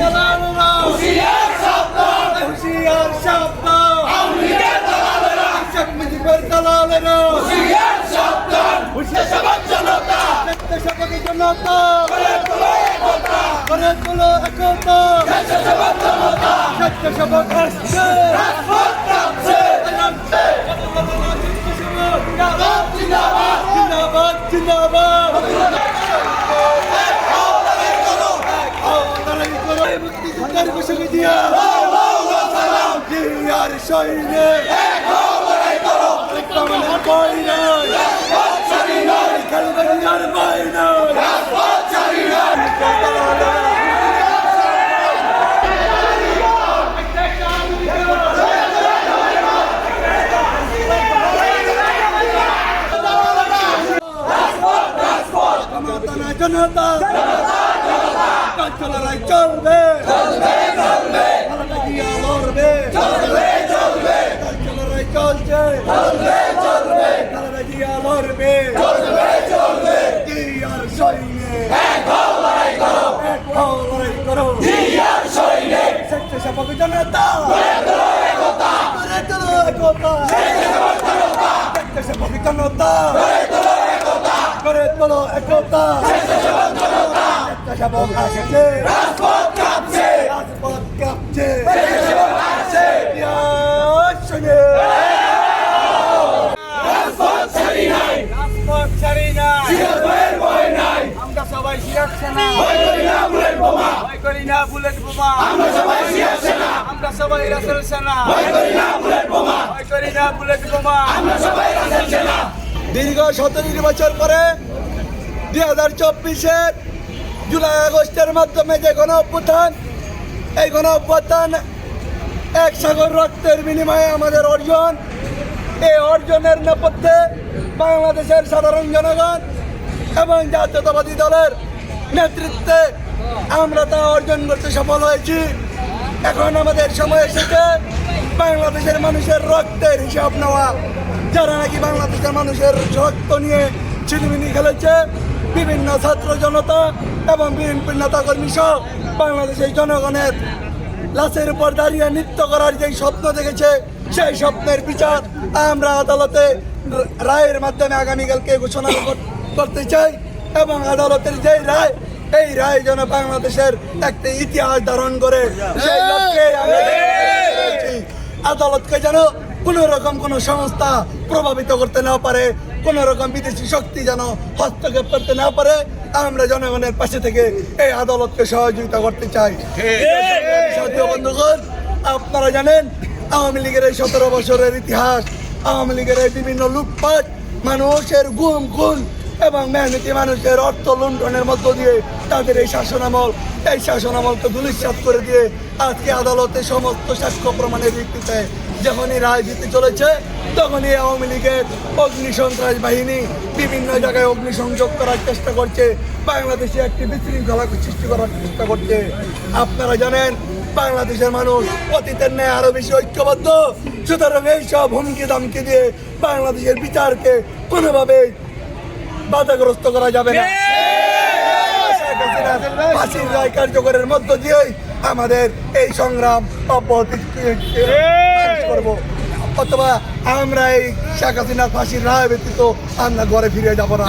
দালালরা হুশিয়ার সাবধান। হুশিয়ার সাবধান। আওলিয়ার দালালরা শেখ মুজিবের দালালরা হুশিয়ার সাবধান হুশিয়ার সবার জনতা দেশসেবক জনতা করে তোলো বই নয় জনতা। জনতা লড়াই চলবে। গিয়া লড়াই চলছে গিয়া লড়বে? কি আর সৈন্যে? এক হও লড়াই করো। স্বেচ্ছাসেবক জনতা। করে তোলো একতা। স্বেচ্ছাসেবক জনতা। করে তোলো একতা। স্বেচ্ছাসেবক আসছে। রাজপথ কাঁপছে। রাজপথ কাঁপছে ইয়া সৈন্যে রাজপথ ছাড়ি না আমরা সবাই সেনা। ভয় করি না বুলেট বোমা। আমরা সবাই রাসেল সেনা। ভয় করি না বুলেট বোমা। দীর্ঘ সতেরো বছর পরে দুই হাজার চব্বিশের জুলাই, আগস্টের মাধ্যমে যে গণ অভ্যুত্থান এই গণ অভ্যুত্থান এক সাগর রক্তের বিনিময়ে আমাদের অর্জন। এই অর্জনের নেপথ্যে বাংলাদেশের সাধারণ জনগণ এবং জাতীয়তাবাদী দলের নেতৃত্বে আমরা তা অর্জন করতে সফল হয়েছি। এখন আমাদের সময় এসেছে। বাংলাদেশের মানুষের রক্তের হিসাব নেওয়া। যারা নাকি বাংলাদেশের মানুষের রক্ত নিয়ে ছিনিমিনি খেলেছে, বিভিন্ন ছাত্র জনতা এবং বিএনপি নেতাকর্মী সহ বাংলাদেশের জনগণের লাশের উপর দাঁড়িয়ে নৃত্য করার যে স্বপ্ন দেখেছে, সেই স্বপ্নের বিচার আমরা আদালতে রায়ের মাধ্যমে আগামীকালকে ঘোষণা করতে চাই এবং আদালতের যে রায় এই রায় যেন বাংলাদেশের একটা ইতিহাস ধারণ করে। সেই লক্ষ্যে আদালতকে যেন কোনো রকম কোনো সংস্থা প্রভাবিত করতে না পারে কোনো রকম বিদেশি শক্তি যেন হস্তক্ষেপ করতে না পারে আমরা জনগণের পাশে থেকে এই আদালতকে সহযোগিতা করতে চাই। বন্ধুগণ আপনারা জানেন আওয়ামী লীগের এই সতেরো বছরের ইতিহাস আওয়ামী লীগের বিভিন্ন লুটপাট, মানুষের গুম, খুন এবং মেহনতি মানুষের অর্থ লুণ্ঠনের মধ্য দিয়ে তাদের এই শাসনামল, এই শাসনামলকে দুলিশ্বাত করে দিয়ে আজকে আদালতে সমস্ত সাক্ষ্য প্রমাণের ভিত্তিতে যখনই রায় দিতে চলেছে, তখনই আওয়ামী লীগের অগ্নি সন্ত্রাস বাহিনী বিভিন্ন জায়গায় অগ্নিসংযোগ করার চেষ্টা করছে, বাংলাদেশে একটি বিশৃঙ্খলা সৃষ্টি করার চেষ্টা করছে। আপনারা জানেন বাংলাদেশের মানুষ অতীতের ন্যায় আরও বেশি ঐক্যবদ্ধ। সুতরাং এইসব হুমকি দামকি দিয়ে বাংলাদেশের বিচারকে কোনোভাবে বাধাগ্রস্ত করা যাবে না। ফাঁসির রায় কার্যকরের মধ্য দিয়েই আমাদের এই সংগ্রাম অব্যাহতি করব। অথবা আমরা এই শেখ হাসিনার ফাঁসির রায় ব্যতীত আমরা ঘরে ফিরে যাব না।